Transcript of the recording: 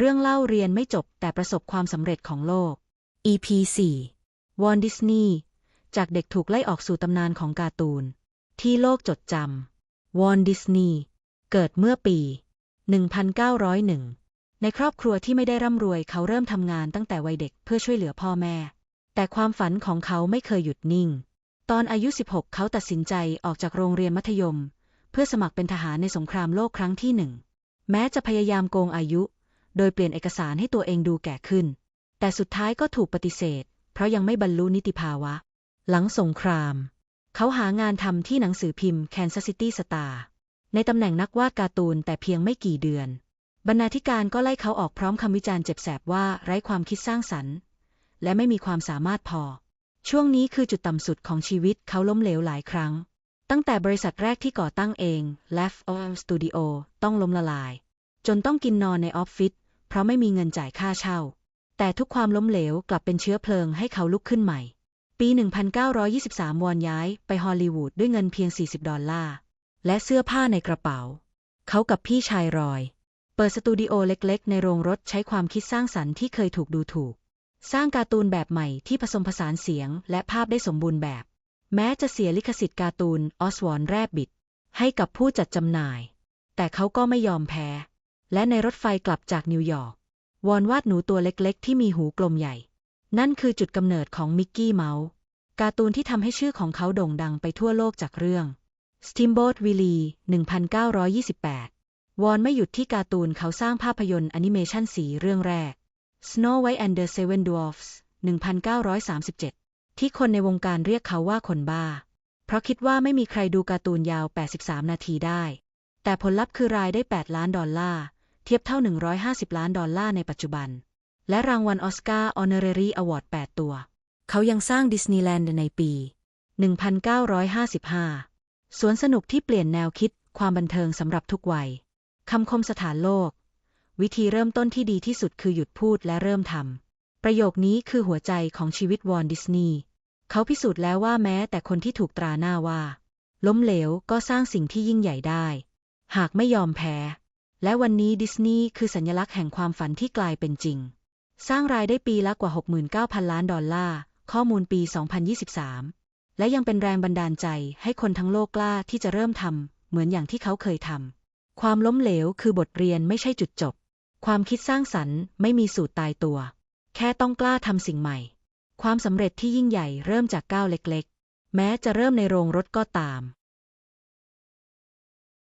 เรื่องเล่าเรียนไม่จบแต่ประสบความสำเร็จของโลก EP 4วอนดิสนีย์จากเด็กถูกไล่ออกสู่ตำนานของการ์ตูน ที่โลกจดจำวอนดิสนีย์เกิดเมื่อปี 1901 ในครอบครัวที่ไม่ได้ร่ำรวยเขาเริ่มทำงานตั้งแต่วัยเด็กเพื่อช่วยเหลือพ่อแม่ แต่ความฝันของเขาไม่เคยหยุดนิ่ง ตอนอายุ 16 เขาตัดสินใจออกจากโรงเรียนมัธยม เพื่อสมัครเป็นทหารในสงครามโลกครั้งที่หนึ่ง แม้จะพยายามโกงอายุ โดยเปลี่ยนเอกสารให้ตัวเองดูแก่ขึ้น แต่สุดท้ายก็ถูกปฏิเสธ เพราะยังไม่บรรลุนิติภาวะ หลังสงคราม เขาหางานทำที่หนังสือพิมพ์ Kansas City Star ในตำแหน่งนักวาดการ์ตูนแต่เพียงไม่กี่เดือน บรรณาธิการก็ไล่เขาออกพร้อมคำวิจารณ์เจ็บแสบว่าไร้ความคิดสร้างสรรค์ และไม่มีความสามารถพอ ช่วงนี้คือจุดต่ำสุดของชีวิตเขาล้มเหลวหลายครั้ง ตั้งแต่บริษัทแรกที่ก่อตั้งเอง Left Arm Studio ต้องล้มละลาย จนต้องกินนอนในออฟฟิศ เพราะไม่มีเงินจ่ายค่าเช่า แต่ทุกความล้มเหลวกลับเป็นเชื้อเพลิงให้เขาลุกขึ้นใหม่ ปี 1923 วอนย้ายไปฮอลลีวูดด้วยเงินเพียง 40 ดอลลาร์ และเสื้อผ้าในกระเป๋า เขากับพี่ชายรอย เปิดสตูดิโอเล็กๆ ในโรงรถใช้ความคิดสร้างสรรค์ที่เคยถูกดูถูก สร้างการ์ตูนแบบใหม่ที่ผสมผสานเสียงและภาพได้สมบูรณ์แบบ แม้จะเสียลิขสิทธิ์การ์ตูนออสวอนแรบบิทให้กับผู้จัดจำหน่าย แต่เขาก็ไม่ยอมแพ้ และในรถไฟกลับจากนิวยอร์กวอนวาดหนูตัวเล็กๆ ที่มีหูกลมใหญ่ นั่นคือจุดกำเนิดของมิกกี้เมาส์การ์ตูนที่ทำให้ชื่อของเขาโด่งดังไปทั่วโลกจากเรื่อง Steamboat Willie 1928 วอนไม่หยุดที่การ์ตูนเขาสร้างภาพยนตร์แอนิเมชันสีเรื่องแรก Snow White and the Seven Dwarfs 1937 ที่คนในวงการเรียกเขาว่าคนบ้า เพราะคิดว่าไม่มีใครดูการ์ตูนยาว 83 นาทีได้ แต่ผลลัพธ์คือรายได้ 8 ล้านดอลลาร์ เทียบเท่า 150 ล้านดอลลาร์ในปัจจุบัน และรางวัลออสการ์ออเนเรรีอวอร์ด 8 ตัว เขายังสร้างดิสนีย์แลนด์ในปี 1955 สวนสนุกที่เปลี่ยนแนวคิดความบันเทิงสำหรับทุกวัย คำคมสถานโลก วิธีเริ่มต้นที่ดีที่สุดคือหยุดพูดและเริ่มทำ ประโยคนี้คือหัวใจของชีวิตวอลดิสนีย์ เขาพิสูจน์แล้วว่าแม้แต่คนที่ถูกตราหน้าว่า ล้มเหลวก็สร้างสิ่งที่ยิ่งใหญ่ได้ หากไม่ยอมแพ้ และวันนี้ดิสนีย์คือสัญลักษณ์แห่งความฝันที่กลายเป็นจริง สร้างรายได้ปีละกว่า 69,000 ล้านดอลลาร์ ข้อมูลปี 2023 และยังเป็นแรงบันดาลใจให้คนทั้งโลกกล้าที่จะเริ่มทำเหมือนอย่างที่เขาเคยทำ ความล้มเหลวคือบทเรียนไม่ใช่จุดจบ ความคิดสร้างสรรค์ไม่มีสูตรตายตัว แค่ต้องกล้าทำสิ่งใหม่ ความสำเร็จที่ยิ่งใหญ่เริ่มจากก้าวเล็กๆ แม้จะเริ่มในโรงรถก็ตาม